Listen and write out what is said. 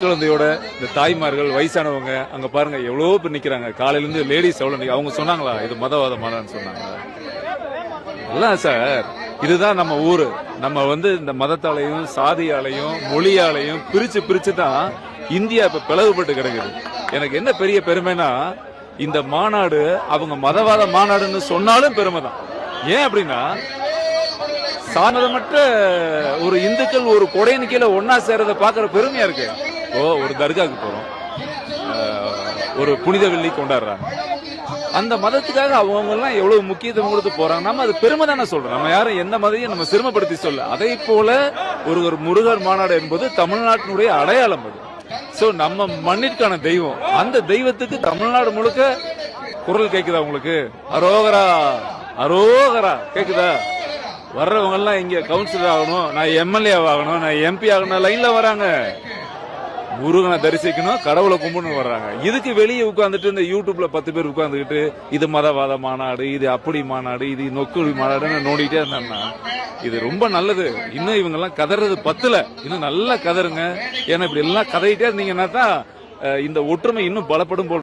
குழந்தையோட இந்த தாய்மார்கள் வயசானவங்க அங்க பாருங்க எவ்வளவு பேர் நிக்கிறாங்க. காலையில இருந்து லேடிஸ் எவ்வளவு அவங்க சொன்னாங்களா இது மதவாத மதம்னு சொன்னாங்களா எல்லாம் சார் இதுதான் நம்ம ஊரு. நம்ம வந்து இந்த மதத்தாலையும் சாதியாலையும் மொழியாலையும் பிரிச்சு பிரிச்சு தான் இந்தியா இப்ப பிளவுபட்டு கிடக்குது. எனக்கு என்ன பெரிய பெருமைனா இந்த மாநாடு அவங்க மதவாத மாநாடுன்னு சொன்னாலும் பெருமை தான். ஏன் அப்படின்னா சாமதமற்ற ஒரு இந்துக்கள் ஒரு கொடையின் கீழே ஒன்னா சேர்றத பாக்குற பெருமையா இருக்கு. ஓ ஒரு தர்காவுக்கு போகிறோம் ஒரு புனித வெள்ளி கொண்டாடுறாங்க. அந்த மதத்துக்காக அவங்கெல்லாம் எவ்வளவு முக்கியத்துவம் கொடுத்து போறாங்க? நம்ம அது பெருமை தானே சொல்றோம். நம்ம யாரும் எந்த மதையும் நம்ம சிரமப்படுத்தி சொல்ல. அதே போல ஒரு ஒரு முருகர் மாநாடு என்பது தமிழ்நாட்டினுடைய அடையாளம் அது. சோ நம்ம மண்ணிற்கான தெய்வம். அந்த தெய்வத்துக்கு தமிழ்நாடு முழுக்க குரல் கேக்குதா உங்களுக்கு? அரோகரா அரோகரா கேக்குதா? வர்றவங்க எல்லாம் இங்க கவுன்சிலர் ஆகணும் நான் எம்எல்ஏ ஆகணும் நான் எம்பி ஆகணும் லைன்ல வராங்க. முருகனை தரிசிக்கணும் கடவுளை கும்பிடணும் வர்றாங்க. இதுக்கு வெளியே உட்காந்துட்டு இந்த யூடியூப்ல பத்து பேர் உட்காந்துக்கிட்டு இது மதவாத மாநாடு இது அப்படி மாநாடு இது நொக்குழி மாநாடுன்னு நோண்டிட்டே இருந்தாங்கன்னா இது ரொம்ப நல்லது. இன்னும் இவங்க எல்லாம் கதறது பத்துல. இன்னும் நல்லா கதருங்க. ஏன்னா இப்படி எல்லாம் கதையிட்டே இருந்தீங்கன்னா தான் இந்த ஒற்றுமை இன்னும் பலப்படும் போல்